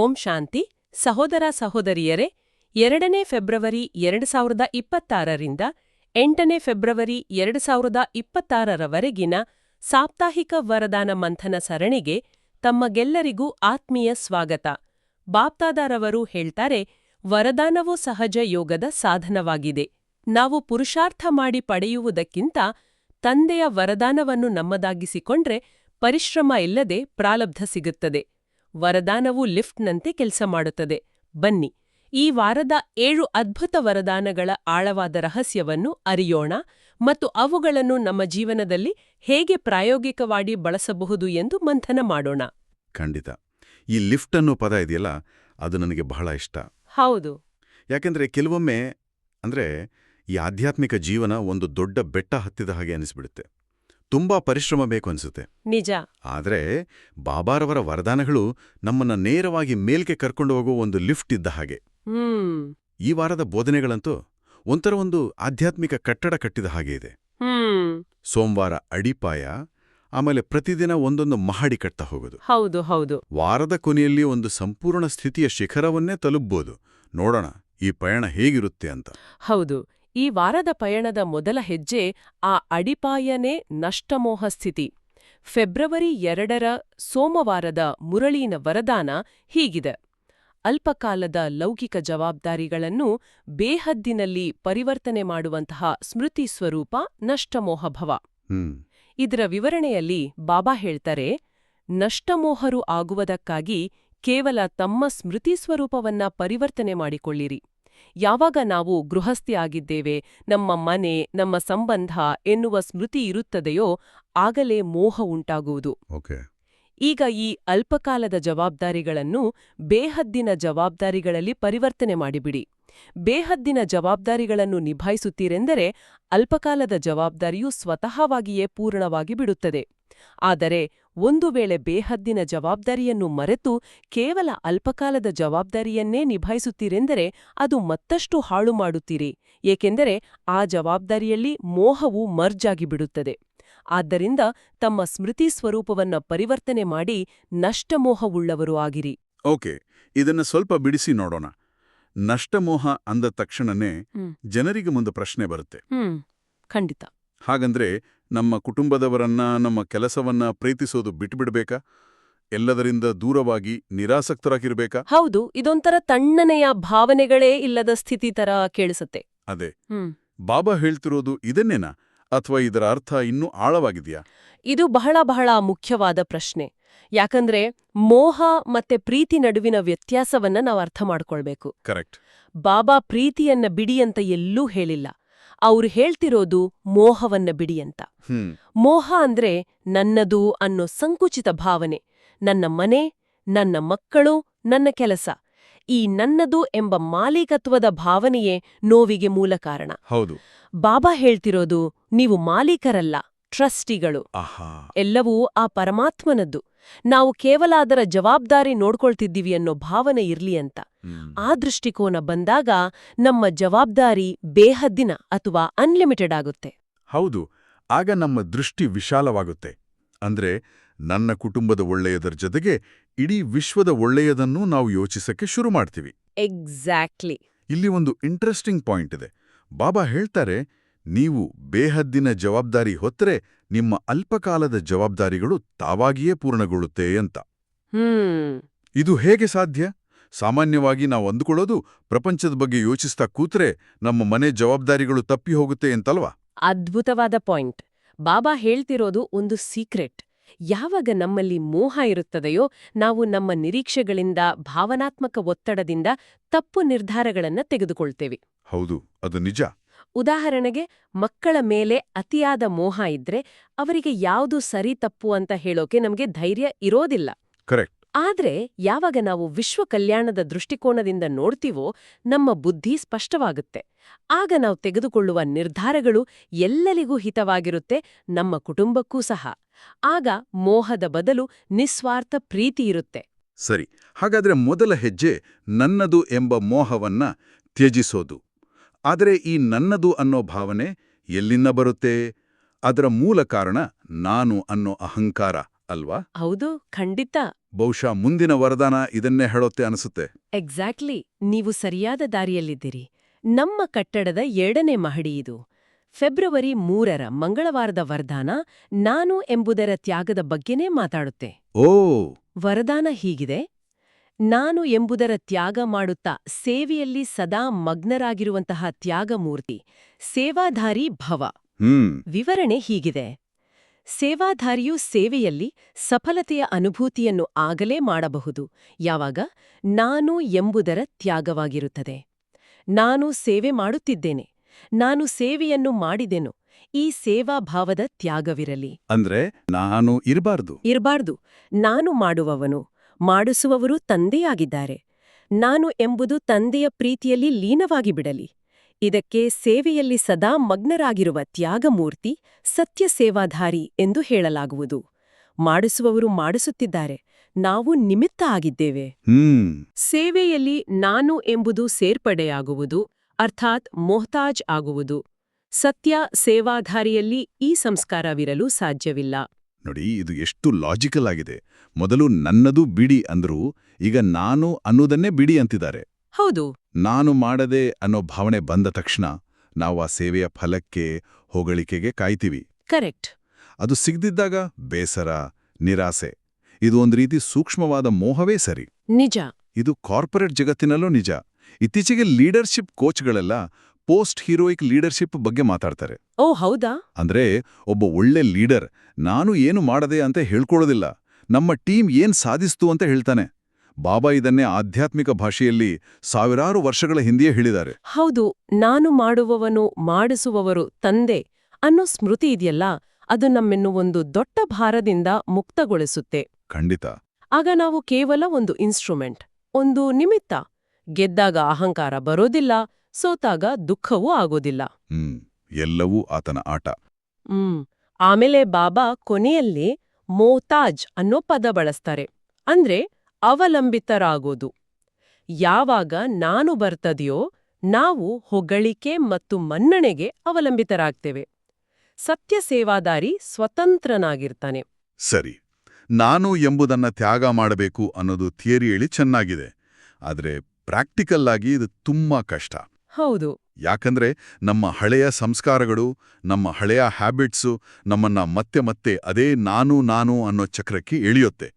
ಓಂ ಶಾಂತಿ, ಸಹೋದರ ಸಹೋದರಿಯರೇ, ಎರಡನೇ ಫೆಬ್ರವರಿ ಎರಡು ಸಾವಿರದ ಇಪ್ಪತ್ತಾರರಿಂದ ಎಂಟನೇ ಫೆಬ್ರವರಿ ಎರಡು ಸಾವಿರದ ಇಪ್ಪತ್ತಾರರವರೆಗಿನ ಸಾಪ್ತಾಹಿಕ ವರದಾನ ಮಂಥನ ಸರಣಿಗೆ ತಮ್ಮಗೆಲ್ಲರಿಗೂ ಆತ್ಮೀಯ ಸ್ವಾಗತ. ಬಾಪ್ತಾದಾರವರು ಹೇಳ್ತಾರೆ, ವರದಾನವೂ ಸಹಜ ಯೋಗದ ಸಾಧನವಾಗಿದೆ. ನಾವು ಪುರುಷಾರ್ಥ ಮಾಡಿ ಪಡೆಯುವುದಕ್ಕಿಂತ ತಂದೆಯ ವರದಾನವನ್ನು ನಮ್ಮದಾಗಿಸಿಕೊಂಡ್ರೆ ಪರಿಶ್ರಮ ಇಲ್ಲದೆ ಪ್ರಾಲಬ್ಧ ಸಿಗುತ್ತದೆ. ವರದಾನವು ಲಿಫ್ಟ್ನಂತೆ ಕೆಲಸ ಮಾಡುತ್ತದೆ. ಬನ್ನಿ ಈ ವಾರದ ಏಳು ಅದ್ಭುತ ವರದಾನಗಳ ಆಳವಾದ ರಹಸ್ಯವನ್ನು ಅರಿಯೋಣ ಮತ್ತು ಅವುಗಳನ್ನು ನಮ್ಮ ಜೀವನದಲ್ಲಿ ಹೇಗೆ ಪ್ರಾಯೋಗಿಕವಾಗಿ ಬಳಸಬಹುದು ಎಂದು ಮಂಥನ ಮಾಡೋಣ. ಖಂಡಿತ. ಈ ಲಿಫ್ಟ್ ಅನ್ನೋ ಪದ ಇದೆಯಲ್ಲ ಅದು ನನಗೆ ಬಹಳ ಇಷ್ಟ. ಹೌದು. ಯಾಕೆಂದ್ರೆ ಕೆಲವೊಮ್ಮೆ ಅಂದ್ರೆ ಈ ಆಧ್ಯಾತ್ಮಿಕ ಜೀವನ ಒಂದು ದೊಡ್ಡ ಬೆಟ್ಟ ಹತ್ತಿದ ಹಾಗೆ ಅನಿಸ್ಬಿಡುತ್ತೆ. ತುಂಬಾ ಪರಿಶ್ರಮ ಬೇಕು ಅನ್ಸುತ್ತೆ ನಿಜ. ಆದ್ರೆ ಬಾಬಾರವರ ವರದಾನಗಳು ನಮ್ಮನ್ನ ನೇರವಾಗಿ ಮೇಲ್ಕೆ ಕರ್ಕೊಂಡು ಹೋಗೋ ಒಂದು ಲಿಫ್ಟ್ ಇದ್ದ ಹಾಗೆ. ಈ ವಾರದ ಬೋಧನೆಗಳಂತೂ ಒಂಥರ ಒಂದು ಆಧ್ಯಾತ್ಮಿಕ ಕಟ್ಟಡ ಕಟ್ಟಿದ ಹಾಗೆ ಇದೆ. ಸೋಮವಾರ ಅಡಿಪಾಯ ಆಮೇಲೆ ಪ್ರತಿದಿನ ಒಂದೊಂದು ಮಹಡಿ ಕಟ್ತಾ ಹೋಗೋದು. ಹೌದು ಹೌದು. ವಾರದ ಕೊನೆಯಲ್ಲಿ ಒಂದು ಸಂಪೂರ್ಣ ಸ್ಥಿತಿಯ ಶಿಖರವನ್ನೇ ತಲುಪಬಹುದು ನೋಡೋಣ ಈ ಪಯಣ ಹೇಗಿರುತ್ತೆ ಅಂತ. ಹೌದು. ಈ ವಾರದ ಪಯಣದ ಮೊದಲ ಹೆಜ್ಜೆ ಆ ಅಡಿಪಾಯನೇ ನಷ್ಟಮೋಹ ಸ್ಥಿತಿ. ಫೆಬ್ರವರಿ ಎರಡರ ಸೋಮವಾರದ ಮುರಳೀನ ವರದಾನ ಹೀಗಿದೆ. ಅಲ್ಪಕಾಲದ ಲೌಕಿಕ ಜವಾಬ್ದಾರಿಗಳನ್ನು ಬೇಹದ್ದಿನಲ್ಲಿ ಪರಿವರ್ತನೆ ಮಾಡುವಂತಹ ಸ್ಮೃತಿ ಸ್ವರೂಪ ನಷ್ಟಮೋಹಭವ ಇದರ ವಿವರಣೆಯಲ್ಲಿ ಬಾಬಾ ಹೇಳ್ತಾರೆ ನಷ್ಟಮೋಹರು ಆಗುವುದಕ್ಕಾಗಿ ಕೇವಲ ತಮ್ಮ ಸ್ಮೃತಿ ಸ್ವರೂಪವನ್ನ ಪರಿವರ್ತನೆ ಮಾಡಿಕೊಳ್ಳಿರಿ. ಯಾವಾಗ ನಾವು ಗೃಹಸ್ಥಿಯಾಗಿದ್ದೇವೆ ನಮ್ಮ ಮನೆ ನಮ್ಮ ಸಂಬಂಧ ಎನ್ನುವ ಸ್ಮೃತಿ ಇರುತ್ತದೆಯೋ ಆಗಲೇ ಮೋಹ ಉಂಟಾಗುವುದು. ಈಗ ಈ ಅಲ್ಪಕಾಲದ ಜವಾಬ್ದಾರಿಗಳನ್ನು ಬೇಹದ್ದಿನ ಜವಾಬ್ದಾರಿಗಳಲ್ಲಿ ಪರಿವರ್ತನೆ ಮಾಡಿಬಿಡಿ. ಬೇಹದ್ದಿನ ಜವಾಬ್ದಾರಿಗಳನ್ನು ನಿಭಾಯಿಸುತ್ತೀರೆಂದರೆ ಅಲ್ಪಕಾಲದ ಜವಾಬ್ದಾರಿಯು ಸ್ವತಃವಾಗಿಯೇ ಪೂರ್ಣವಾಗಿ ಬಿಡುತ್ತದೆ. ಆದರೆ ಒಂದು ವೇಳೆ ಬೇಹದ್ದಿನ ಜವಾಬ್ದಾರಿಯನ್ನು ಮರೆತು ಕೇವಲ ಅಲ್ಪಕಾಲದ ಜವಾಬ್ದಾರಿಯನ್ನೇ ನಿಭಾಯಿಸುತ್ತೀರೆಂದರೆ ಅದು ಮತ್ತಷ್ಟು ಹಾಳು ಮಾಡುತ್ತೀರಿ ಏಕೆಂದರೆ ಆ ಜವಾಬ್ದಾರಿಯಲ್ಲಿ ಮೋಹವು ಮರ್ಜಾಗಿ ಬಿಡುತ್ತದೆ ಆದ್ದರಿಂದ ತಮ್ಮ ಸ್ಮೃತಿ ಸ್ವರೂಪವನ್ನ ಪರಿವರ್ತನೆ ಮಾಡಿ ನಷ್ಟಮೋಹವುಳ್ಳವರು ಆಗಿರಿ. ಓಕೆ ಇದನ್ನ ಸ್ವಲ್ಪ ಬಿಡಿಸಿ ನೋಡೋಣ. ನಷ್ಟಮೋಹ ಅಂದ ತಕ್ಷಣನೇ ಜನರಿಗೆ ಮುಂದೆ ಪ್ರಶ್ನೆ ಬರುತ್ತೆ. ಖಂಡಿತ. ಹಾಗಂದ್ರೆ ನಮ್ಮ ಕುಟುಂಬದವರನ್ನ ನಮ್ಮ ಕೆಲಸವನ್ನ ಪ್ರೀತಿಸೋದು ಬಿಟ್ಬಿಡ್ಬೇಕಾ? ಎಲ್ಲದರಿಂದ ದೂರವಾಗಿ ನಿರಾಸಕ್ತರಾಗಿರ್ಬೇಕಾ? ಹೌದು ಇದೊಂಥರ ತಣ್ಣನೆಯ ಭಾವನೆಗಳೇ ಇಲ್ಲದ ಸ್ಥಿತಿ ತರ ಕೇಳಿಸುತ್ತೆ. ಅದೇ. ಬಾಬಾ ಹೇಳ್ತಿರೋದು ಇದನ್ನೇನಾ? ಅಥವಾ ಇದರ ಅರ್ಥ ಇನ್ನೂ ಆಳವಾಗಿದೆಯಾ? ಇದು ಬಹಳ ಬಹಳ ಮುಖ್ಯವಾದ ಪ್ರಶ್ನೆ. ಯಾಕಂದ್ರೆ ಮೋಹ ಮತ್ತೆ ಪ್ರೀತಿ ನಡುವಿನ ವ್ಯತ್ಯಾಸವನ್ನ ನಾವು ಅರ್ಥ ಮಾಡ್ಕೊಳ್ಬೇಕು. ಕರೆಕ್ಟ್. ಬಾಬಾ ಪ್ರೀತಿಯನ್ನ ಬಿಡಿ ಅಂತ ಎಲ್ಲೂ ಹೇಳಿಲ್ಲ. ಅವ್ರು ಹೇಳ್ತಿರೋದು ಮೋಹವನ್ನ ಬಿಡಿ ಅಂತ. ಮೋಹ ಅಂದ್ರೆ ನನ್ನದು ಅನ್ನೋ ಸಂಕುಚಿತ ಭಾವನೆ ನನ್ನ ಮನೆ ನನ್ನ ಮಕ್ಕಳು ನನ್ನ ಕೆಲಸ. ಈ ನನ್ನದು ಎಂಬ ಮಾಲೀಕತ್ವದ ಭಾವನೆಯೇ ನೋವಿಗೆ ಮೂಲ ಕಾರಣ. ಹೌದು. ಬಾಬಾ ಹೇಳ್ತಿರೋದು ನೀವು ಮಾಲೀಕರಲ್ಲ ಟ್ರಸ್ಟಿಗಳು. ಎಲ್ಲವೂ ಆ ಪರಮಾತ್ಮನದ್ದು. ನಾವು ಕೇವಲ ಅದರ ಜವಾಬ್ದಾರಿ ನೋಡ್ಕೊಳ್ತಿದ್ದೀವಿ ಅನ್ನೋ ಭಾವನೆ ಇರ್ಲಿ ಅಂತ. ಆ ದೃಷ್ಟಿಕೋನ ಬಂದಾಗ ನಮ್ಮ ಜವಾಬ್ದಾರಿ ಬೇಹದ್ದಿನ ಅಥವಾ ಅನ್ಲಿಮಿಟೆಡ್ ಆಗುತ್ತೆ. ಹೌದು. ಆಗ ನಮ್ಮ ದೃಷ್ಟಿ ವಿಶಾಲವಾಗುತ್ತೆ. ಅಂದ್ರೆ ನನ್ನ ಕುಟುಂಬದ ಒಳ್ಳೆಯದರ ಜೊತೆಗೆ ಇಡೀ ವಿಶ್ವದ ಒಳ್ಳೆಯದನ್ನೂ ನಾವು ಯೋಚಿಸಕ್ಕೆ ಶುರು ಮಾಡ್ತೀವಿ. ಎಕ್ಸಾಕ್ಟ್ಲಿ. ಇಲ್ಲಿ ಒಂದು ಇಂಟ್ರೆಸ್ಟಿಂಗ್ ಪಾಯಿಂಟ್ ಇದೆ. ಬಾಬಾ ಹೇಳ್ತಾರೆ ನೀವು ಬೇಹದ್ದಿನ ಜವಾಬ್ದಾರಿ ಹೊತ್ತರೆ ನಿಮ್ಮ ಅಲ್ಪಕಾಲದ ಜವಾಬ್ದಾರಿಗಳು ತಾವಾಗಿಯೇ ಪೂರ್ಣಗೊಳ್ಳುತ್ತೆ ಅಂತ. ಇದು ಹೇಗೆ ಸಾಧ್ಯ? ಸಾಮಾನ್ಯವಾಗಿ ನಾವು ಅಂದುಕೊಳ್ಳೋದು ಪ್ರಪಂಚದ ಬಗ್ಗೆ ಯೋಚಿಸ್ತಾ ಕೂತ್ರೆ ನಮ್ಮ ಮನೆ ಜವಾಬ್ದಾರಿಗಳು ತಪ್ಪಿ ಹೋಗುತ್ತೆ ಅಂತಲ್ವಾ? ಅದ್ಭುತವಾದ ಪಾಯಿಂಟ್. ಬಾಬಾ ಹೇಳ್ತಿರೋದು ಒಂದು ಸೀಕ್ರೆಟ್. ಯಾವಾಗ ನಮ್ಮಲ್ಲಿ ಮೋಹ ಇರುತ್ತದೆಯೋ ನಾವು ನಮ್ಮ ನಿರೀಕ್ಷೆಗಳಿಂದ ಭಾವನಾತ್ಮಕ ಒತ್ತಡದಿಂದ ತಪ್ಪು ನಿರ್ಧಾರಗಳನ್ನು ತೆಗೆದುಕೊಳ್ತೇವೆ. ಹೌದು ಅದು ನಿಜ. ಉದಾಹರಣೆಗೆ ಮಕ್ಕಳ ಮೇಲೆ ಅತಿಯಾದ ಮೋಹ ಇದ್ರೆ ಅವರಿಗೆ ಯಾವುದು ಸರಿ ತಪ್ಪು ಅಂತ ಹೇಳೋಕೆ ನಮಗೆ ಧೈರ್ಯ ಇರೋದಿಲ್ಲ. ಕರೆಕ್ಟ್. ಆದ್ರೆ ಯಾವಾಗ ನಾವು ವಿಶ್ವ ಕಲ್ಯಾಣದ ದೃಷ್ಟಿಕೋನದಿಂದ ನೋಡ್ತೀವೋ ನಮ್ಮ ಬುದ್ಧಿ ಸ್ಪಷ್ಟವಾಗುತ್ತೆ. ಆಗ ನಾವು ತೆಗೆದುಕೊಳ್ಳುವ ನಿರ್ಧಾರಗಳು ಎಲ್ಲರಿಗೂ ಹಿತವಾಗಿರುತ್ತೆ ನಮ್ಮ ಕುಟುಂಬಕ್ಕೂ ಸಹ. ಆಗ ಮೋಹದ ಬದಲು ನಿಸ್ವಾರ್ಥ ಪ್ರೀತಿ ಇರುತ್ತೆ. ಸರಿ ಹಾಗಾದ್ರೆ ಮೊದಲ ಹೆಜ್ಜೆ ನನ್ನದು ಎಂಬ ಮೋಹವನ್ನ ತ್ಯಜಿಸೋದು. ಆದರೆ ಈ ನನ್ನದು ಅನ್ನೋ ಭಾವನೆ ಎಲ್ಲಿಂದ ಬರುತ್ತೆ? ಅದರ ಮೂಲ ಕಾರಣ ನಾನು ಅನ್ನೋ ಅಹಂಕಾರ ಅಲ್ವಾ? ಹೌದು ಖಂಡಿತ. ಬಹುಶಃ ಮುಂದಿನ ವರದಾನ ಇದನ್ನೇ ಹೇಳೋತ್ತೆ ಅನಿಸುತ್ತೆ. ಎಕ್ಸಾಕ್ಟ್ಲಿ ನೀವು ಸರಿಯಾದ ದಾರಿಯಲ್ಲಿದ್ದೀರಿ. ನಮ್ಮ ಕಟ್ಟಡದ ಎರಡನೇ ಮಹಡಿ ಇದು. ಫೆಬ್ರವರಿ ಮೂರರ ಮಂಗಳವಾರದ ವರದಾನ ನಾನು ಎಂಬುದರ ತ್ಯಾಗದ ಬಗ್ಗೆನೇ ಮಾತಾಡುತ್ತೆ. ಓ! ವರದಾನ ಹೀಗಿದೆ ನಾನು ಎಂಬುದರ ತ್ಯಾಗ ಮಾಡುತ್ತಾ ಸೇವೆಯಲ್ಲಿ ಸದಾ ಮಗ್ನರಾಗಿರುವಂತಹ ತ್ಯಾಗಮೂರ್ತಿ ಸೇವಾಧಾರಿ ಭವ. ವಿವರಣೆ ಹೀಗಿದೆ. ಸೇವಾಧಾರಿಯು ಸೇವೆಯಲ್ಲಿ ಸಫಲತೆಯ ಅನುಭೂತಿಯನ್ನು ಆಗಲೇ ಮಾಡಬಹುದು. ಯಾವಾಗ? ನಾನು ಎಂಬುದರ ತ್ಯಾಗವಾಗಿರುತ್ತದೆ. ನಾನು ಸೇವೆ ಮಾಡುತ್ತಿದ್ದೇನೆ. ನಾನು ಸೇವೆಯನ್ನು ಮಾಡಿದೆನು. ಈ ಸೇವಾಭಾವದ ತ್ಯಾಗವಿರಲಿ. ಅಂದ್ರೆ ನಾನು ಇರಬಾರ್ದು. ಇರಬಾರ್ದು. ನಾನು ಮಾಡುವವನು. ಮಾಡಿಸುವವರು ತಂದೆಯಾಗಿದ್ದಾರೆ. ನಾನು ಎಂಬುದು ತಂದೆಯ ಪ್ರೀತಿಯಲ್ಲಿ ಲೀನವಾಗಿ ಬಿಡಲಿ. ಇದಕ್ಕೆ ಸೇವೆಯಲ್ಲಿ ಸದಾ ಮಗ್ನರಾಗಿರುವ ತ್ಯಾಗಮೂರ್ತಿ ಸತ್ಯ ಸೇವಾಧಾರಿ ಎಂದು ಹೇಳಲಾಗುವುದು. ಮಾಡಿಸುವವರು ಮಾಡಿಸುತ್ತಿದ್ದಾರೆ. ನಾವು ನಿಮಿತ್ತ ಆಗಿದ್ದೇವೆ. ಸೇವೆಯಲ್ಲಿ ನಾನು ಎಂಬುದು ಸೇರ್ಪಡೆಯಾಗುವುದು ಅರ್ಥಾತ್ ಮೊಹ್ತಾಜ್ ಆಗುವುದು. ಸತ್ಯ ಸೇವಾಧಾರಿಯಲ್ಲಿ ಈ ಸಂಸ್ಕಾರವಿರಲು ಸಾಧ್ಯವಿಲ್ಲ. ನೋಡಿ ಇದು ಎಷ್ಟು ಲಾಜಿಕಲ್ ಆಗಿದೆ. ಮೊದಲು ನನ್ನದು ಬಿಡಿ ಅಂದ್ರು ಈಗ ನಾನು ಅನ್ನೋದನ್ನೇ ಬಿಡಿ ಅಂತಿದ್ದಾರೆ. ಹೌದು. ನಾನು ಮಾಡದೆ ಅನ್ನೋ ಭಾವನೆ ಬಂದ ತಕ್ಷಣ ನಾವು ಆ ಸೇವೆಯ ಫಲಕ್ಕೆ ಹೊಗಳಿಕೆಗೆ ಕಾಯ್ತೀವಿ. ಕರೆಕ್ಟ್. ಅದು ಸಿಗ್ದಿದ್ದಾಗ ಬೇಸರ ನಿರಾಸೆ. ಇದು ಒಂದು ರೀತಿ ಸೂಕ್ಷ್ಮವಾದ ಮೋಹವೇ ಸರಿ. ನಿಜ. ಇದು ಕಾರ್ಪೊರೇಟ್ ಜಗತ್ತಿನಲ್ಲೂ ನಿಜ. ಇತ್ತೀಚೆಗೆ ಲೀಡರ್ಶಿಪ್ ಕೋಚ್ಗಳೆಲ್ಲ ಪೋಸ್ಟ್ ಹೀರೋಯಿಕ್ ಲೀಡರ್ಶಿಪ್ ಬಗ್ಗೆ ಮಾತಾಡ್ತಾರೆ. ಓ ಹೌದಾ? ಅಂದ್ರೆ ಒಬ್ಬ ಒಳ್ಳೆ ಲೀಡರ್ ನಾನು ಏನು ಮಾಡದೆ ಅಂತ ಹೇಳ್ಕೊಳ್ಳೋದಿಲ್ಲ. ನಮ್ಮ ಟೀಮ್ ಏನ್ ಸಾಧಿಸ್ತು ಅಂತ ಹೇಳ್ತಾನೆ. ಬಾಬಾ ಇದನ್ನೇ ಆಧ್ಯಾತ್ಮಿಕ ಭಾಷೆಯಲ್ಲಿ ಸಾವಿರಾರು ವರ್ಷಗಳ ಹಿಂದೆಯೇ ಹೇಳಿದ್ದಾರೆ. ಹೌದು ನಾನು ಮಾಡುವವನು ಮಾಡಿಸುವವರು ತಂದೆ ಅನ್ನೋ ಸ್ಮೃತಿ ಇದೆಯಲ್ಲ ಅದು ನಮ್ಮೆನ್ನು ಒಂದು ದೊಡ್ಡ ಭಾರದಿಂದ ಮುಕ್ತಗೊಳಿಸುತ್ತೆ. ಖಂಡಿತ. ಆಗ ನಾವು ಕೇವಲ ಒಂದು ಇನ್ಸ್ಟ್ರೂಮೆಂಟ್ ಒಂದು ನಿಮಿತ್ತ. ಗೆದ್ದಾಗ ಅಹಂಕಾರ ಬರೋದಿಲ್ಲ ಸೋತಾಗ ದುಃಖವೂ ಆಗೋದಿಲ್ಲ. ಎಲ್ಲವೂ ಆತನ ಆಟ. ಹ್ಮ್ ಆಮೇಲೆ ಬಾಬಾ ಕೊನೆಯಲ್ಲಿ ಮೋತಾಜ್ ಅನ್ನೋ ಪದ ಬಳಸ್ತಾರೆ. ಅಂದ್ರೆ ಅವಲಂಬಿತರಾಗೋದು. ಯಾವಾಗ ನಾನು ಬರ್ತದೆಯೋ ನಾವು ಹೊಗಳಿಕೆ ಮತ್ತು ಮನ್ನಣೆಗೆ ಅವಲಂಬಿತರಾಗ್ತೇವೆ. ಸತ್ಯ ಸೇವಾದಾರಿ ಸ್ವತಂತ್ರನಾಗಿರ್ತಾನೆ. ಸರಿ. ನಾನು ಎಂಬುದನ್ನ ತ್ಯಾಗ ಮಾಡಬೇಕು ಅನ್ನೋದು ಥಿಯರಿ ಹೇಳಿ ಚೆನ್ನಾಗಿದೆ. ಆದರೆ ಪ್ರಾಕ್ಟಿಕಲ್ ಆಗಿ ಇದು ತುಂಬಾ ಕಷ್ಟ. ಹೌದು. ಯಾಕಂದ್ರೆ ನಮ್ಮ ಹಳೆಯ ಸಂಸ್ಕಾರಗಳು ನಮ್ಮ ಹಳೆಯ ಹ್ಯಾಬಿಟ್ಸು ನಮ್ಮನ್ನ ಮತ್ತೆ ಮತ್ತೆ ಅದೇ ನಾನು ನಾನು ಅನ್ನೋ ಚಕ್ರಕ್ಕೆ ಎಳೆಯುತ್ತೆ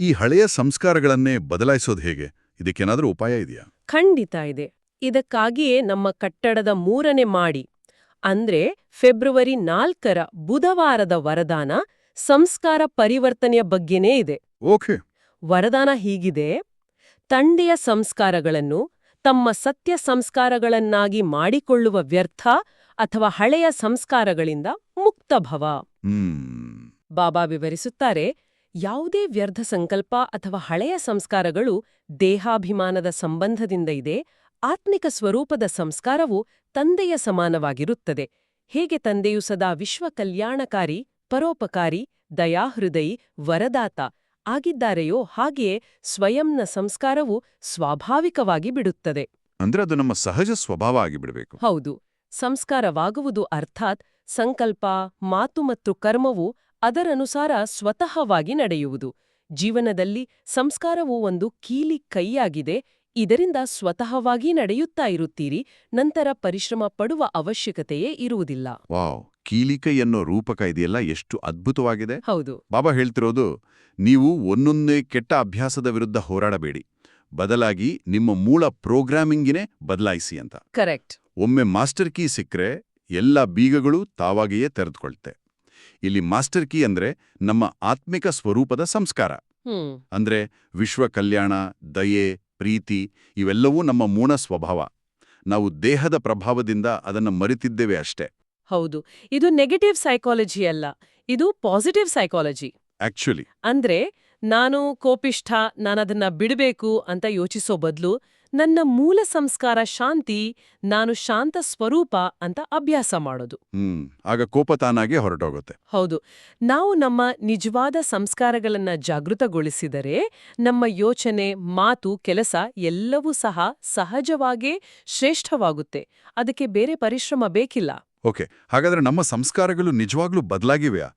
ಈ ಹಳೆಯ ಸಂಸ್ಕಾರಗಳನ್ನೇ ಬದಲಾಯಿಸೋದು ಹೇಗೆ? ಇದಕ್ಕೇನಾದರೂ ಉಪಾಯ ಇದೆಯಾ? ಖಂಡಿತ ಇದೆ. ಇದಕ್ಕಾಗಿಯೇ ನಮ್ಮ ಕಟ್ಟಡದ ಮೂರನೇ ಮಾಡಿ ಅಂದ್ರೆ ಫೆಬ್ರವರಿ ನಾಲ್ಕರ ಬುಧವಾರದ ವರದಾನ ಸಂಸ್ಕಾರ ಪರಿವರ್ತನೆಯ ಬಗ್ಗೆನೇ ಇದೆ. ಓಕೆ. ವರದಾನ ಹೀಗಿದೆ ತಂಡೆಯ ಸಂಸ್ಕಾರಗಳನ್ನು ತಮ್ಮ ಸತ್ಯ ಸಂಸ್ಕಾರಗಳನ್ನಾಗಿ ಮಾಡಿಕೊಳ್ಳುವ ವ್ಯರ್ಥ ಅಥವಾ ಹಳೆಯ ಸಂಸ್ಕಾರಗಳಿಂದ ಮುಕ್ತಭವ ಬಾಬಾ ವಿವರಿಸುತ್ತಾರೆ ಯಾವುದೇ ವ್ಯರ್ಥ ಸಂಕಲ್ಪ ಅಥವಾ ಹಳೆಯ ಸಂಸ್ಕಾರಗಳು ದೇಹಾಭಿಮಾನದ ಸಂಬಂಧದಿಂದ ಇದೆ ಆತ್ಮಿಕ ಸ್ವರೂಪದ ಸಂಸ್ಕಾರವು ತಂದೆಯ ಸಮಾನವಾಗಿರುತ್ತದೆ. ಹೇಗೆ ತಂದೆಯು ಸದಾ ವಿಶ್ವ ಕಲ್ಯಾಣಕಾರಿ ಪರೋಪಕಾರಿ ದಯಾಹೃದಯಿ ವರದಾತ ಆಗಿದ್ದಾರೆಯೋ ಹಾಗೆಯೇ ಸ್ವಯಂನ ಸಂಸ್ಕಾರವು ಸ್ವಾಭಾವಿಕವಾಗಿ ಬಿಡುತ್ತದೆ. ಅಂದ್ರೆ ಅದು ನಮ್ಮ ಸಹಜ ಸ್ವಭಾವ ಆಗಿಬಿಡಬೇಕು. ಹೌದು. ಸಂಸ್ಕಾರವಾಗುವುದು ಅರ್ಥಾತ್ ಸಂಕಲ್ಪ ಮಾತು ಮತ್ತು ಕರ್ಮವು ಅದರನುಸಾರ ಸ್ವತಃವಾಗಿ ನಡೆಯುವುದು. ಜೀವನದಲ್ಲಿ ಸಂಸ್ಕಾರವು ಒಂದು ಕೀಲಿ ಕೈಯಾಗಿದೆ. ಇದರಿಂದ ಸ್ವತಃವಾಗಿ ನಡೆಯುತ್ತಾ ಇರುತ್ತೀರಿ. ನಂತರ ಪರಿಶ್ರಮ ಪಡುವ ಅವಶ್ಯಕತೆಯೇ ಇರುವುದಿಲ್ಲ. ವಾವ್. ಕೀಲಿಕೈ ಅನ್ನೋ ರೂಪಕ ಇದೆಯಲ್ಲ ಎಷ್ಟು ಅದ್ಭುತವಾಗಿದೆ. ಹೌದು. ಬಾಬಾ ಹೇಳ್ತಿರೋದು ನೀವು ಒಂದೊಂದೇ ಕೆಟ್ಟ ಅಭ್ಯಾಸದ ವಿರುದ್ಧ ಹೋರಾಡಬೇಡಿ. ಬದಲಾಗಿ ನಿಮ್ಮ ಮೂಲ ಪ್ರೋಗ್ರಾಮಿಂಗಿನೇ ಬದಲಾಯಿಸಿ ಅಂತ. ಕರೆಕ್ಟ್. ಒಮ್ಮೆ ಮಾಸ್ಟರ್ ಕೀ ಸಿಕ್ಕರೆ ಎಲ್ಲ ಬೀಗಗಳು ತಾವಾಗಿಯೇ ತೆರೆದುಕೊಳ್ತೆ. ಇಲ್ಲಿ ಮಾಸ್ಟರ್ ಕೀ ಅಂದ್ರೆ ನಮ್ಮ ಆತ್ಮಿಕ ಸ್ವರೂಪದ ಸಂಸ್ಕಾರ. ಅಂದ್ರೆ ವಿಶ್ವ ಕಲ್ಯಾಣ ದಯೆ ಪ್ರೀತಿ ಇವೆಲ್ಲವೂ ನಮ್ಮ ಮೂಲ ಸ್ವಭಾವ. ನಾವು ದೇಹದ ಪ್ರಭಾವದಿಂದ ಅದನ್ನು ಮರಿತಿದ್ದೇವೆ ಅಷ್ಟೇ. ಹೌದು. ಇದು ನೆಗೆಟಿವ್ ಸೈಕಾಲಜಿ ಅಲ್ಲ. ಇದು ಪಾಸಿಟಿವ್ ಸೈಕಾಲಜಿ ಆಕ್ಚುಲಿ ಅಂದ್ರೆ ನಾನು ಕೋಪಿಷ್ಠ ನಾನದನ್ನ ಬಿಡಬೇಕು ಅಂತ ಯೋಚಿಸೋ ಬದಲು ನನ್ನ ಮೂಲ ಸಂಸ್ಕಾರ ಶಾಂತಿ ನಾನು ಶಾಂತ ಸ್ವರೂಪ ಅಂತ ಅಭ್ಯಾಸ ಮಾಡೋದು. ಹ್ಮ್ ಆಗ ಕೋಪ ತಾನಾಗೆ ಹೊರಟೋಗುತ್ತೆ. ಹೌದು ನಾವು ನಮ್ಮ ನಿಜವಾದ ಸಂಸ್ಕಾರಗಳನ್ನ ಜಾಗೃತಗೊಳಿಸಿದರೆ ನಮ್ಮ ಯೋಚನೆ ಮಾತು ಕೆಲಸ ಎಲ್ಲವೂ ಸಹ ಸಹಜವಾಗೇ ಶ್ರೇಷ್ಠವಾಗುತ್ತೆ. ಅದಕ್ಕೆ ಬೇರೆ ಪರಿಶ್ರಮ ಬೇಕಿಲ್ಲ. ಓಕೆ ಹಾಗಾದ್ರೆ ನಮ್ಮ ಸಂಸ್ಕಾರಗಳು ನಿಜವಾಗ್ಲೂ ಬದಲಾಗಿವೆಯಾ?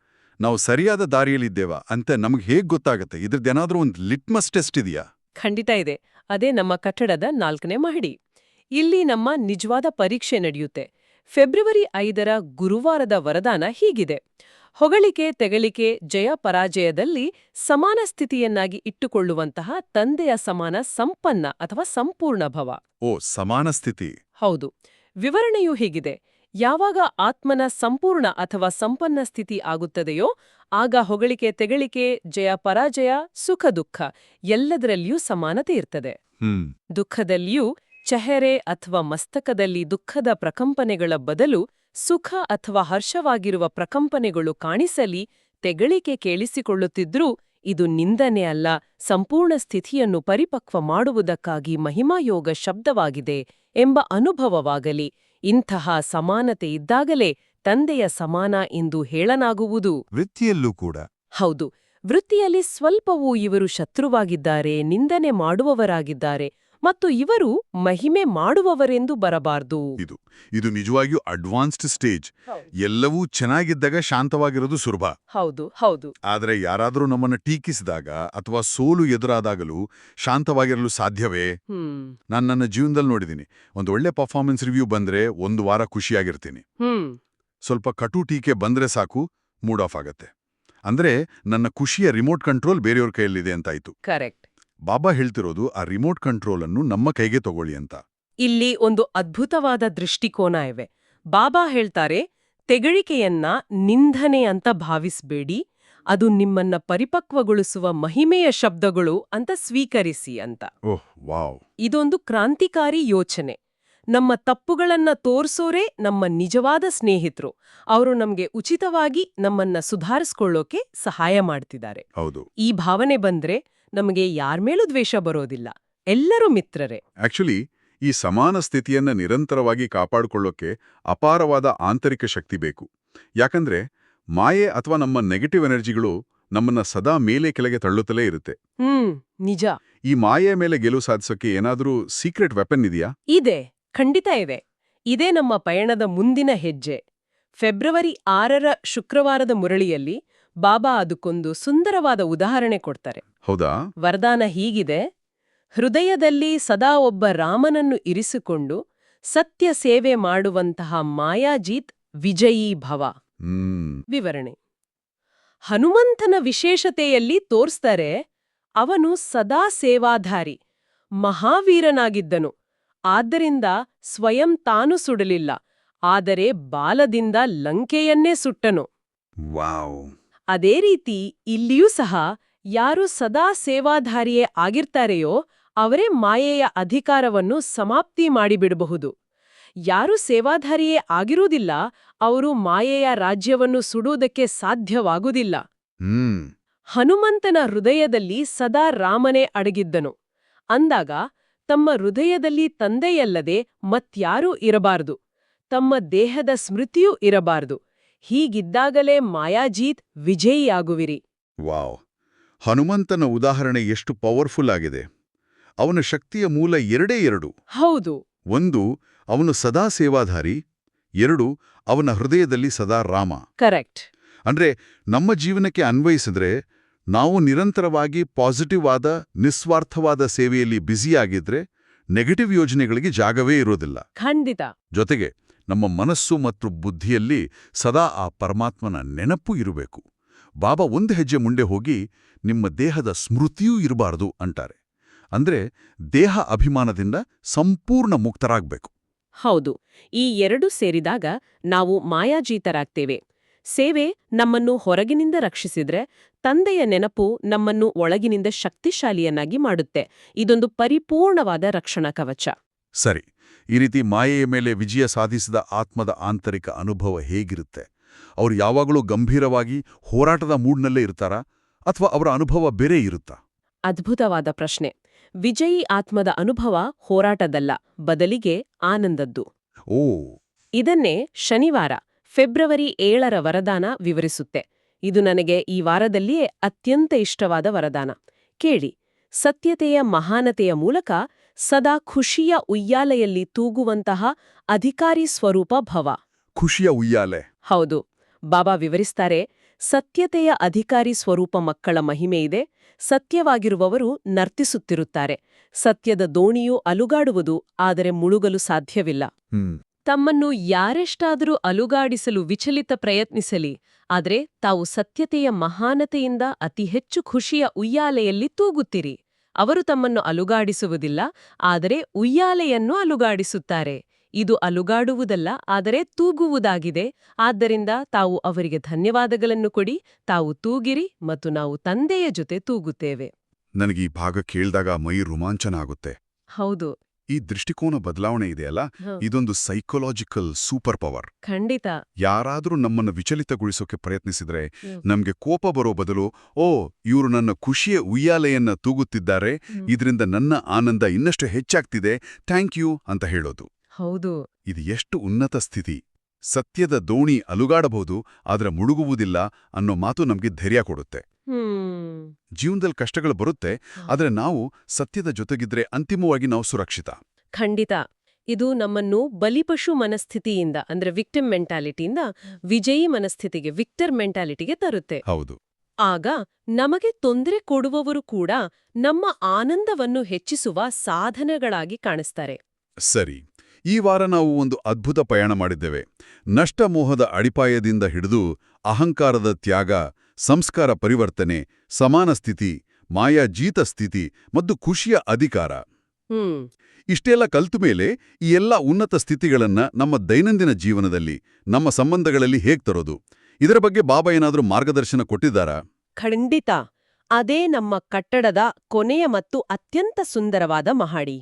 ನಾವು ಸರಿಯಾದ ದಾರಿಯಲ್ಲಿದ್ದೇವ ಅಂತ ನಮಗೆ ಹೇಗ್ ಗೊತ್ತಾಗತ್ತೆ? ಏನಾದರೂ ಒಂದು ಲಿಟ್ಮಸ್ ಟೆಸ್ಟ್ ಇದೆಯಾ? ಖಂಡಿತ ಇದೆ. ಅದೇ ನಮ್ಮ ಕಟ್ಟಡದ ನಾಲ್ಕನೇ ಮಹಡಿ. ಇಲ್ಲಿ ನಮ್ಮ ನಿಜವಾದ ಪರೀಕ್ಷೆ ನಡೆಯುತ್ತೆ. ಫೆಬ್ರವರಿ ಐದರ ಗುರುವಾರದ ವರದಾನ ಹೀಗಿದೆ. ಹೊಗಳಿಕೆ ತೆಗಳಿಕೆ ಜಯ ಪರಾಜಯದಲ್ಲಿ ಸಮಾನ ಸ್ಥಿತಿಯನ್ನಾಗಿ ಇಟ್ಟುಕೊಳ್ಳುವಂತಹ ತಂದೆಯ ಸಮಾನ ಸಂಪನ್ನ ಅಥವಾ ಸಂಪೂರ್ಣ ಭವ. ಓ ಸಮಾನ ಸ್ಥಿತಿ. ಹೌದು. ವಿವರಣೆಯೂ ಹೀಗಿದೆ. ಯಾವಾಗ ಆತ್ಮನ ಸಂಪೂರ್ಣ ಅಥವಾ ಸಂಪನ್ನ ಸ್ಥಿತಿ ಆಗುತ್ತದೆಯೋ ಆಗ ಹೊಗಳಿಕೆ ತೆಗಳಿಕೆ ಜಯ ಪರಾಜಯ ಸುಖ ದುಃಖ ಎಲ್ಲದರಲ್ಲಿಯೂ ಸಮಾನತೆ ಇರ್ತದೆ. ದುಃಖದಲ್ಲಿಯೂ ಚೆಹರೆ ಅಥವಾ ಮಸ್ತಕದಲ್ಲಿ ದುಃಖದ ಪ್ರಕಂಪನೆಗಳ ಬದಲು ಸುಖ ಅಥವಾ ಹರ್ಷವಾಗಿರುವ ಪ್ರಕಂಪನೆಗಳು ಕಾಣಿಸಲಿ ತೆಗಳಿಕೆ ಕೇಳಿಸಿಕೊಳ್ಳುತ್ತಿದ್ರೂ ಇದು ನಿಂದನೆ ಅಲ್ಲ ಸಂಪೂರ್ಣ ಸ್ಥಿತಿಯನ್ನು ಪರಿಪಕ್ವ ಮಾಡುವುದಕ್ಕಾಗಿ ಮಹಿಮಾಯೋಗ ಶಬ್ದವಾಗಿದೆ. ಎಂಬ ಅನುಭವವಾಗಲಿ. ಇಂತಹ ಸಮಾನತೆ ಇದ್ದಾಗಲೇ ತಂದೆಯ ಸಮಾನ ಎಂದು ಹೇಳನಾಗುವುದು ವೃತ್ತಿಯಲ್ಲೂ ಕೂಡ. ಹೌದು ವೃತ್ತಿಯಲ್ಲಿ ಸ್ವಲ್ಪವೂ ಇವರು ಶತ್ರುವಾಗಿದ್ದಾರೆ ನಿಂದನೆ ಮಾಡುವವರಾಗಿದ್ದಾರೆ. ಮತ್ತು ಇವರು ಮಹಿಮೆ ಮಾಡುವವರೆಂದು ಬರಬಾರ್ದು. ಇದು ಇದು ನಿಜವಾಗಿಯೂ ಅಡ್ವಾನ್ಸ್ಡ್ ಸ್ಟೇಜ್. ಎಲ್ಲವೂ ಚೆನ್ನಾಗಿದ್ದಾಗ ಶಾಂತವಾಗಿರೋದು ಸುಲಭ. ಹೌದು ಹೌದು. ಆದರೆ ಯಾರಾದರೂ ನಮ್ಮನ್ನ ಟೀಕಿಸಿದಾಗ ಅಥವಾ ಸೋಲು ಎದುರಾದಾಗಲೂ ಶಾಂತವಾಗಿರಲು ಸಾಧ್ಯವೇ? ನಾನು ನನ್ನ ಜೀವನದಲ್ಲಿ ನೋಡಿದ್ದೀನಿ ಒಂದು ಒಳ್ಳೆ ಪರ್ಫಾರ್ಮೆನ್ಸ್ ರಿವ್ಯೂ ಬಂದ್ರೆ ಒಂದು ವಾರ ಖುಷಿಯಾಗಿರ್ತೀನಿ. ಸ್ವಲ್ಪ ಕಟು ಟೀಕೆ ಬಂದ್ರೆ ಸಾಕು ಮೂಡ್ ಆಫ್ ಆಗತ್ತೆ. ಅಂದ್ರೆ ನನ್ನ ಖುಷಿಯ ರಿಮೋಟ್ ಕಂಟ್ರೋಲ್ ಬೇರೆಯವ್ರ ಕೈಯಲ್ಲಿದೆ ಅಂತಾಯ್ತು. ಕರೆಕ್ಟ್ ಬಾಬಾ ಹೇಳ್ತಿರೋದು ಆ ರಿಮೋಟ್ ಕಂಟ್ರೋಲ್ ಅನ್ನು ನಮ್ಮ ಕೈಗೆ ತಗೊಳ್ಳಿ ಅಂತ. ಇಲ್ಲಿ ಒಂದು ಅದ್ಭುತವಾದ ದೃಷ್ಟಿಕೋನ ಇವೆ. ಬಾಬಾ ಹೇಳ್ತಾರೆ ತೆಗಳಿಕೆಯನ್ನ ನಿಂದನೆ ಅಂತ ಭಾವಿಸ್ಬೇಡಿ ಅದು ನಿಮ್ಮನ್ನ ಪರಿಪಕ್ವಗೊಳಿಸುವ ಮಹಿಮೆಯ ಶಬ್ದಗಳು ಅಂತ ಸ್ವೀಕರಿಸಿ ಅಂತ. Oh wow. ಇದೊಂದು ಕ್ರಾಂತಿಕಾರಿ ಯೋಚನೆ. ನಮ್ಮ ತಪ್ಪುಗಳನ್ನ ತೋರ್ಸೋರೇ ನಮ್ಮ ನಿಜವಾದ ಸ್ನೇಹಿತರು. ಅವರು ನಮ್ಗೆ ಉಚಿತವಾಗಿ ನಮ್ಮನ್ನ ಸುಧಾರಿಸ್ಕೊಳ್ಳೋಕೆ ಸಹಾಯ ಮಾಡ್ತಿದ್ದಾರೆ. ಹೌದು. ಈ ಭಾವನೆ ಬಂದ್ರೆ ನಮಗೆ ಯಾರ ಮೇಲೂ ದ್ವೇಷ ಬರೋದಿಲ್ಲ. ಎಲ್ಲರೂ ಮಿತ್ರರೇ. ಆಕ್ಚುಲಿ ಈ ಸಮಾನ ಸ್ಥಿತಿಯನ್ನ ನಿರಂತರವಾಗಿ ಕಾಪಾಡಿಕೊಳ್ಳೋಕೆ ಅಪಾರವಾದ ಆಂತರಿಕ ಶಕ್ತಿ ಬೇಕು. ಯಾಕಂದ್ರೆ ಮಾಯೆ ಅಥವಾ ನಮ್ಮ ನೆಗೆಟಿವ್ ಎನರ್ಜಿಗಳು ನಮ್ಮನ್ನ ಸದಾ ಮೇಲೆ ಕೆಳಗೆ ತಳ್ಳುತ್ತಲೇ ಇರುತ್ತೆ. ಹ್ಮ್ ನಿಜ. ಈ ಮಾಯೆಯ ಮೇಲೆ ಗೆಲುವು ಸಾಧಿಸೋಕೆ ಏನಾದರೂ ಸೀಕ್ರೆಟ್ ವೆಪನ್ ಇದೆಯಾ? ಇದೆ ಖಂಡಿತ ಇದೆ ಇದೇ ನಮ್ಮ ಪಯಣದ ಮುಂದಿನ ಹೆಜ್ಜೆ. ಫೆಬ್ರವರಿ ಆರರ ಶುಕ್ರವಾರದ ಮುರಳಿಯಲ್ಲಿ ಬಾಬಾ ಅದಕ್ಕೊಂದು ಸುಂದರವಾದ ಉದಾಹರಣೆ ಕೊಡ್ತಾರೆ. ಹೌದಾ? ವರದಾನ ಹೀಗಿದೆ ಹೃದಯದಲ್ಲಿ ಸದಾ ಒಬ್ಬ ರಾಮನನ್ನು ಇರಿಸಿಕೊಂಡು ಸತ್ಯ ಸೇವೆ ಮಾಡುವಂತಹ ಮಾಯಾಜೀತ್ ವಿಜಯೀ ಭವ. ವಿವರಣೆ. ಹನುಮಂತನ ವಿಶೇಷತೆಯಲ್ಲಿ ತೋರ್ಸ್ತಾರೆ ಅವನು ಸದಾ ಸೇವಾಧಾರಿ ಮಹಾವೀರನಾಗಿದ್ದನು ಆದ್ದರಿಂದ ಸ್ವಯಂ ತಾನು ಸುಡಲಿಲ್ಲ ಆದರೆ ಬಾಲದಿಂದ ಲಂಕೆಯನ್ನೇ ಸುಟ್ಟನು. ವಾವ್. ಅದೇ ರೀತಿ ಇಲ್ಲಿಯೂ ಸಹ ಯಾರು ಸದಾ ಸೇವಾಧಾರಿಯೇ ಆಗಿರ್ತಾರೆಯೋ ಅವರೇ ಮಾಯೆಯ ಅಧಿಕಾರವನ್ನು ಸಮಾಪ್ತಿ ಮಾಡಿಬಿಡಬಹುದು. ಯಾರು ಸೇವಾಧಾರಿಯೇ ಆಗಿರುವುದಿಲ್ಲ ಅವರು ಮಾಯೆಯ ರಾಜ್ಯವನ್ನು ಸುಡುವುದಕ್ಕೆ ಸಾಧ್ಯವಾಗುವುದಿಲ್ಲ. ಹನುಮಂತನ ಹೃದಯದಲ್ಲಿ ಸದಾ ರಾಮನೇ ಅಡಗಿದ್ದನು. ಅಂದಾಗ ತಮ್ಮ ಹೃದಯದಲ್ಲಿ ತಂದೆಯಲ್ಲದೆ ಮತ್ಯಾರೂ ಇರಬಾರದು. ತಮ್ಮ ದೇಹದ ಸ್ಮೃತಿಯೂ ಇರಬಾರದು. ಹೀಗಿದ್ದಾಗಲೇ ಮಾಯಾಜೀತ್ ವಿಜಯಿಯಾಗುವಿರಿ. ವಾವ್. ಹನುಮಂತನ ಉದಾಹರಣೆ ಎಷ್ಟು ಪವರ್ಫುಲ್ ಆಗಿದೆ. ಅವನ ಶಕ್ತಿಯ ಮೂಲ ಎರಡೇ ಎರಡು. ಹೌದು. ಒಂದು ಅವನು ಸದಾ ಸೇವಾಧಾರಿ. ಎರಡು ಅವನ ಹೃದಯದಲ್ಲಿ ಸದಾ ರಾಮ. ಕರೆಕ್ಟ್. ಅಂದ್ರೆ ನಮ್ಮ ಜೀವನಕ್ಕೆ ಅನ್ವಯಿಸಿದ್ರೆ ನಾವು ನಿರಂತರವಾಗಿ ಪಾಸಿಟಿವ್ ಆದ ನಿಸ್ವಾರ್ಥವಾದ ಸೇವೆಯಲ್ಲಿ ಬ್ಯುಸಿಯಾಗಿದ್ರೆ ನೆಗೆಟಿವ್ ಯೋಜನೆಗಳಿಗೆ ಜಾಗವೇ ಇರೋದಿಲ್ಲ. ಖಂಡಿತ. ಜೊತೆಗೆ ನಮ್ಮ ಮನಸ್ಸು ಮತ್ತು ಬುದ್ಧಿಯಲ್ಲಿ ಸದಾ ಆ ಪರಮಾತ್ಮನ ನೆನಪು ಇರಬೇಕು. ಬಾಬಾ ಒಂದು ಹೆಜ್ಜೆ ಮುಂದೆ ಹೋಗಿ ನಿಮ್ಮ ದೇಹದ ಸ್ಮೃತಿಯೂ ಇರಬಾರದು ಅಂತಾರೆ. ಅಂದ್ರೆ ದೇಹ ಅಭಿಮಾನದಿಂದ ಸಂಪೂರ್ಣ ಮುಕ್ತರಾಗಬೇಕು. ಹೌದು ಈ ಎರಡು ಸೇರಿದಾಗ ನಾವು ಮಾಯಾಜೀತರಾಗ್ತೇವೆ. ಸೇವೆ ನಮ್ಮನ್ನು ಹೊರಗಿನಿಂದ ರಕ್ಷಿಸಿದ್ರೆ ತಂದೆಯ ನೆನಪು ನಮ್ಮನ್ನು ಒಳಗಿನಿಂದ ಶಕ್ತಿಶಾಲಿಯನ್ನಾಗಿ ಮಾಡುತ್ತೆ. ಇದೊಂದು ಪರಿಪೂರ್ಣವಾದ ರಕ್ಷಣಾ ಕವಚ. ಸರಿ ಈ ರೀತಿ ಮಾಯೆಯ ಮೇಲೆ ವಿಜಯ ಸಾಧಿಸಿದ ಆತ್ಮದ ಆಂತರಿಕ ಅನುಭವ ಹೇಗಿರುತ್ತೆ? ಅವರು ಯಾವಾಗಲೂ ಗಂಭೀರವಾಗಿ ಹೋರಾಟದ ಮೂಡ್ನಲ್ಲೇ ಇರ್ತಾರಾ? ಅಥವಾ ಅವರ ಅನುಭವ ಬೇರೆ ಇರುತ್ತಾ? ಅದ್ಭುತವಾದ ಪ್ರಶ್ನೆ. ವಿಜಯಿ ಆತ್ಮದ ಅನುಭವ ಹೋರಾಟದಲ್ಲ ಬದಲಿಗೆ ಆನಂದದ್ದು. ಓ. ಇದನ್ನೇ ಶನಿವಾರ ಫೆಬ್ರವರಿ ಏಳರ ವರದಾನ ವಿವರಿಸುತ್ತೆ. ಇದು ನನಗೆ ಈ ವಾರದಲ್ಲಿಯೇ ಅತ್ಯಂತ ಇಷ್ಟವಾದ ವರದಾನ. ಕೇಳಿ ಸತ್ಯತೆಯ ಮಹಾನತೆಯ ಮೂಲಕ ಸದಾ ಖುಷಿಯ ಉಯ್ಯಾಲೆಯಲ್ಲಿ ತೂಗುವಂತಹ ಅಧಿಕಾರಿ ಸ್ವರೂಪ ಭವ. ಖುಷಿಯ ಉಯ್ಯಾಲೆ. ಹೌದು. ಬಾಬಾ ವಿವರಿಸ್ತಾರೆ ಸತ್ಯತೆಯ ಅಧಿಕಾರಿ ಸ್ವರೂಪ ಮಕ್ಕಳ ಮಹಿಮೆಯಿದೆ ಸತ್ಯವಾಗಿರುವವರು ನರ್ತಿಸುತ್ತಿರುತ್ತಾರೆ. ಸತ್ಯದ ದೋಣಿಯು ಅಲುಗಾಡುವುದು ಆದರೆ ಮುಳುಗಲು ಸಾಧ್ಯವಿಲ್ಲ. ತಮ್ಮನ್ನು ಯಾರೆಷ್ಟಾದರೂ ಅಲುಗಾಡಿಸಲು ವಿಚಲಿತ ಪ್ರಯತ್ನಿಸಲಿ ಆದರೆ ತಾವು ಸತ್ಯತೆಯ ಮಹಾನತೆಯಿಂದ ಅತಿ ಹೆಚ್ಚು ಖುಷಿಯ ಉಯ್ಯಾಲೆಯಲ್ಲಿ ತೂಗುತ್ತಿರಿ. ಅವರು ತಮ್ಮನ್ನು ಅಲುಗಾಡಿಸುವುದಿಲ್ಲ ಆದರೆ ಉಯ್ಯಾಲೆಯನ್ನು ಅಲುಗಾಡಿಸುತ್ತಾರೆ. ಇದು ಅಲುಗಾಡುವುದಲ್ಲ ಆದರೆ ತೂಗುವುದಾಗಿದೆ. ಆದ್ದರಿಂದ ತಾವು ಅವರಿಗೆ ಧನ್ಯವಾದಗಳನ್ನು ಕೊಡಿ ತಾವು ತೂಗಿರಿ ಮತ್ತು ನಾವು ತಂದೆಯ ಜೊತೆ ತೂಗುತ್ತೇವೆ. ನನಗೆ ಈ ಭಾಗ ಕೇಳಿದಾಗ ಮೈ ರೋಮಾಂಚನ ಆಗುತ್ತೆ. ಹೌದು. ಈ ದೃಷ್ಟಿಕೋನ ಬದಲಾವಣೆ ಇದೆಯಲ್ಲ? ಇದೊಂದು ಸೈಕೊಲಾಜಿಕಲ್ ಸೂಪರ್ ಪವರ್ ಖಂಡಿತ. ಯಾರಾದರೂ ನಮ್ಮನ್ನು ವಿಚಲಿತಗೊಳಿಸೋಕೆ ಪ್ರಯತ್ನಿಸಿದ್ರೆ ನಮಗೆ ಕೋಪ ಬರೋ ಬದಲು ಓ ಇವರು ನನ್ನ ಖುಷಿಯ ಉಯ್ಯಾಲೆಯನ್ನ ತೂಗುತ್ತಿದ್ದಾರೆ. ಇದರಿಂದ ನನ್ನ ಆನಂದ ಇನ್ನಷ್ಟು ಹೆಚ್ಚಾಗ್ತಿದೆ ಥ್ಯಾಂಕ್ ಯು ಅಂತ ಹೇಳೋದು. ಹೌದು. ಇದು ಎಷ್ಟು ಉನ್ನತ ಸ್ಥಿತಿ. ಸತ್ಯದ ದೋಣಿ ಅಲುಗಾಡಬಹುದು ಆದರೆ ಮುಳುಗುವುದಿಲ್ಲ ಅನ್ನೋ ಮಾತು ನಮ್ಗೆ ಧೈರ್ಯ ಕೊಡುತ್ತೆ. ಜೀವನದಲ್ಲಿ ಕಷ್ಟಗಳು ಬರುತ್ತೆ ಆದರೆ ನಾವು ಸತ್ಯದ ಜೊತೆಗಿದ್ರೆ ಅಂತಿಮವಾಗಿ ನಾವು ಸುರಕ್ಷಿತ. ಖಂಡಿತ. ಇದು ನಮ್ಮನ್ನು ಬಲಿಪಶು ಮನಸ್ಥಿತಿಯಿಂದ ಅಂದ್ರೆ ವಿಕ್ಟಿಮ್ ಮೆಂಟಾಲಿಟಿಯಿಂದ ವಿಜಯಿ ಮನಸ್ಥಿತಿಗೆ ವಿಕ್ಟರ್ ಮೆಂಟಾಲಿಟಿಗೆ ತರುತ್ತೆ. ಹೌದು. ಆಗ ನಮಗೆ ತೊಂದರೆ ಕೊಡುವವರು ಕೂಡ ನಮ್ಮ ಆನಂದವನ್ನು ಹೆಚ್ಚಿಸುವ ಸಾಧನಗಳಾಗಿ ಕಾಣಿಸ್ತಾರೆ. ಸರಿ. ಈ ವಾರ ನಾವು ಒಂದು ಅದ್ಭುತ ಪಯಣ ಮಾಡಿದ್ದೇವೆ. ನಷ್ಟ ಮೋಹದ ಅಡಿಪಾಯದಿಂದ ಹಿಡಿದು ಅಹಂಕಾರದ ತ್ಯಾಗ ಸಂಸ್ಕಾರ ಪರಿವರ್ತನೆ ಸಮಾನ ಸ್ಥಿತಿ ಮಾಯಾ ಜೀತ ಸ್ಥಿತಿ ಮತ್ತು ಖುಷಿಯ ಅಧಿಕಾರ. ಇಷ್ಟೆಲ್ಲ ಕಲ್ತು ಮೇಲೆ ಈ ಎಲ್ಲ ಉನ್ನತ ಸ್ಥಿತಿಗಳನ್ನ ನಮ್ಮ ದೈನಂದಿನ ಜೀವನದಲ್ಲಿ ನಮ್ಮ ಸಂಬಂಧಗಳಲ್ಲಿ ಹೇಗ್ ತರೋದು? ಇದರ ಬಗ್ಗೆ ಬಾಬಾ ಏನಾದರೂ ಮಾರ್ಗದರ್ಶನ ಕೊಟ್ಟಿದ್ದಾರಾ? ಖಂಡಿತ. ಅದೇ ನಮ್ಮ ಕಟ್ಟಡದ ಕೊನೆಯ ಮತ್ತು ಅತ್ಯಂತ ಸುಂದರವಾದ ಮಹಡಿ.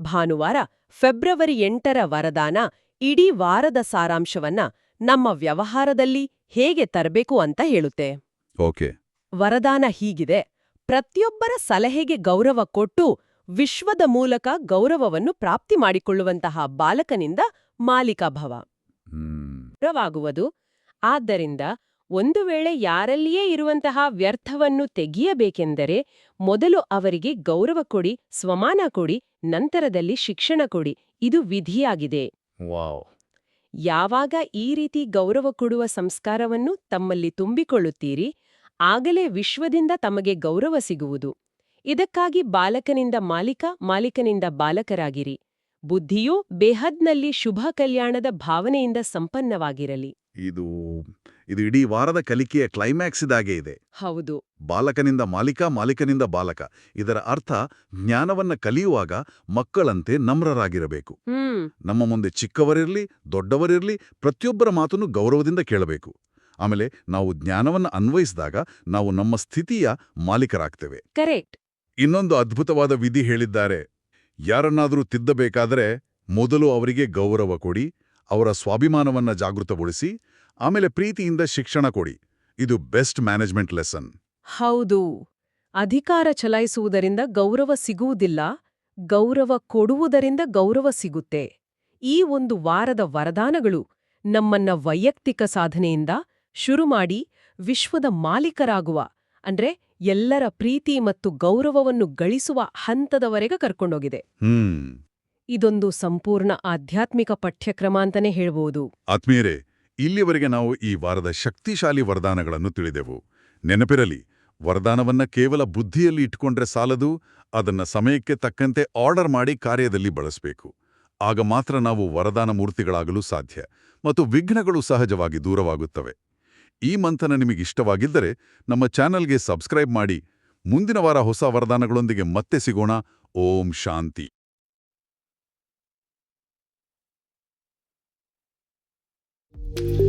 ಭಾನುವಾರ ಫೆಬ್ರವರಿ ಎಂಟರ ವರದಾನ ಇಡೀ ವಾರದ ಸಾರಾಂಶವನ್ನ ನಮ್ಮ ವ್ಯವಹಾರದಲ್ಲಿ ಹೇಗೆ ತರಬೇಕು ಅಂತ ಹೇಳುತ್ತೆ. ಓಕೆ. ವರದಾನ ಹೀಗಿದೆ. ಪ್ರತಿಯೊಬ್ಬರ ಸಲಹೆಗೆ ಗೌರವ ಕೊಟ್ಟು ವಿಶ್ವದ ಮೂಲಕ ಗೌರವವನ್ನು ಪ್ರಾಪ್ತಿ ಮಾಡಿಕೊಳ್ಳುವಂತಹ ಬಾಲಕನಿಂದ ಮಾಲೀಕಭವ ಹ್ಮ್. ಗೌರವಾಗುವುದು. ಆದ್ದರಿಂದ ಒಂದು ವೇಳೆ ಯಾರಲ್ಲಿಯೇ ಇರುವಂತಹ ವ್ಯರ್ಥವನ್ನು ತೆಗೆಯಬೇಕೆಂದರೆ ಮೊದಲು ಅವರಿಗೆ ಗೌರವ ಕೊಡಿ ಸ್ವಮಾನ ಕೊಡಿ ನಂತರದಲ್ಲಿ ಶಿಕ್ಷಣ ಕೊಡಿ. ಇದು ವಿಧಿಯಾಗಿದೆ. ಯಾವಾಗ ಈ ರೀತಿ ಗೌರವ ಕೊಡುವ ಸಂಸ್ಕಾರವನ್ನು ತಮ್ಮಲ್ಲಿ ತುಂಬಿಕೊಳ್ಳುತ್ತೀರಿ ಆಗಲೇ ವಿಶ್ವದಿಂದ ತಮಗೆ ಗೌರವ ಸಿಗುವುದು. ಇದಕ್ಕಾಗಿ ಬಾಲಕನಿಂದ ಮಾಲೀಕ ಮಾಲಿಕನಿಂದ ಬಾಲಕರಾಗಿರಿ. ಬುದ್ಧಿಯು ಬೇಹದ್ನಲ್ಲಿ ಶುಭ ಕಲ್ಯಾಣದ ಭಾವನೆಯಿಂದ ಸಂಪನ್ನವಾಗಿರಲಿ. ಇದು ಇದು ಇಡೀ ವಾರದ ಕಲಿಕೆಯ ಕ್ಲೈಮ್ಯಾಕ್ಸ್ ಇದಾಗೆ ಇದೆ. ಹೌದು. ಬಾಲಕನಿಂದ ಮಾಲಿಕ ಮಾಲೀಕನಿಂದ ಬಾಲಕ. ಇದರ ಅರ್ಥ ಜ್ಞಾನವನ್ನ ಕಲಿಯುವಾಗ ಮಕ್ಕಳಂತೆ ನಮ್ರರಾಗಿರಬೇಕು. ನಮ್ಮ ಮುಂದೆ ಚಿಕ್ಕವರಿರ್ಲಿ ದೊಡ್ಡವರಿರ್ಲಿ ಪ್ರತಿಯೊಬ್ಬರ ಮಾತನ್ನು ಗೌರವದಿಂದ ಕೇಳಬೇಕು. ಆಮೇಲೆ ನಾವು ಜ್ಞಾನವನ್ನು ಅನ್ವಯಿಸಿದಾಗ ನಾವು ನಮ್ಮ ಸ್ಥಿತಿಯ ಮಾಲೀಕರಾಗ್ತೇವೆ. ಕರೆಕ್ಟ್ ಇನ್ನೊಂದು ಅದ್ಭುತವಾದ ವಿಧಿ ಹೇಳಿದ್ದಾರೆ. ಯಾರನ್ನಾದರೂ ತಿದ್ದಬೇಕಾದರೆ ಮೊದಲು ಅವರಿಗೆ ಗೌರವ ಕೊಡಿ ಅವರ ಸ್ವಾಭಿಮಾನವನ್ನ ಜಾಗೃತಗೊಳಿಸಿ ಆಮೇಲೆ ಪ್ರೀತಿಯಿಂದ ಶಿಕ್ಷಣ ಕೊಡಿ. ಇದು ಬೆಸ್ಟ್ ಮ್ಯಾನೇಜ್ಮೆಂಟ್ ಲೆಸನ್. ಹೌದು. ಅಧಿಕಾರ ಚಲಾಯಿಸುವುದರಿಂದ ಗೌರವ ಸಿಗುವುದಿಲ್ಲ ಗೌರವ ಕೊಡುವುದರಿಂದ ಗೌರವ ಸಿಗುತ್ತೆ. ಈ ಒಂದು ವಾರದ ವರದಾನಗಳು ನಮ್ಮನ್ನ ವೈಯಕ್ತಿಕ ಸಾಧನೆಯಿಂದ ಶುರುಮಾಡಿ ವಿಶ್ವದ ಮಾಲೀಕರಾಗುವ ಅಂದ್ರೆ ಎಲ್ಲರ ಪ್ರೀತಿ ಮತ್ತು ಗೌರವವನ್ನು ಗಳಿಸುವ ಹಂತದವರೆಗೆ ಕರ್ಕೊಂಡೋಗಿದೆ. ಇದೊಂದು ಸಂಪೂರ್ಣ ಆಧ್ಯಾತ್ಮಿಕ ಪಠ್ಯಕ್ರಮ ಅಂತಾನೆ ಹೇಳಬಹುದು ಆತ್ಮೀಯರೇ ಇಲ್ಲಿವರೆಗೆ ನಾವು ಈ ವಾರದ ಶಕ್ತಿಶಾಲಿ ವರದಾನಗಳನ್ನು ತಿಳಿದೆವು. ನೆನಪಿರಲಿ ವರದಾನವನ್ನ ಕೇವಲ ಬುದ್ಧಿಯಲ್ಲಿ ಇಟ್ಕೊಂಡ್ರೆ ಸಾಲದು ಅದನ್ನ ಸಮಯಕ್ಕೆ ತಕ್ಕಂತೆ ಆರ್ಡರ್ ಮಾಡಿ ಕಾರ್ಯದಲ್ಲಿ ಬಳಸಬೇಕು. ಆಗ ಮಾತ್ರ ನಾವು ವರದಾನ ಮೂರ್ತಿಗಳಾಗಲು ಸಾಧ್ಯ ಮತ್ತು ವಿಘ್ನಗಳು ಸಹಜವಾಗಿ ದೂರವಾಗುತ್ತವೆ. ಈ ಮಂಥನ ನಿಮಗಿಷ್ಟವಾಗಿದ್ದರೆ ನಮ್ಮ ಚಾನಲ್ಗೆ ಸಬ್ಸ್ಕ್ರೈಬ್ ಮಾಡಿ. ಮುಂದಿನ ವಾರ ಹೊಸ ವರದಾನಗಳೊಂದಿಗೆ ಮತ್ತೆ ಸಿಗೋಣ. ಓಂ ಶಾಂತಿ. you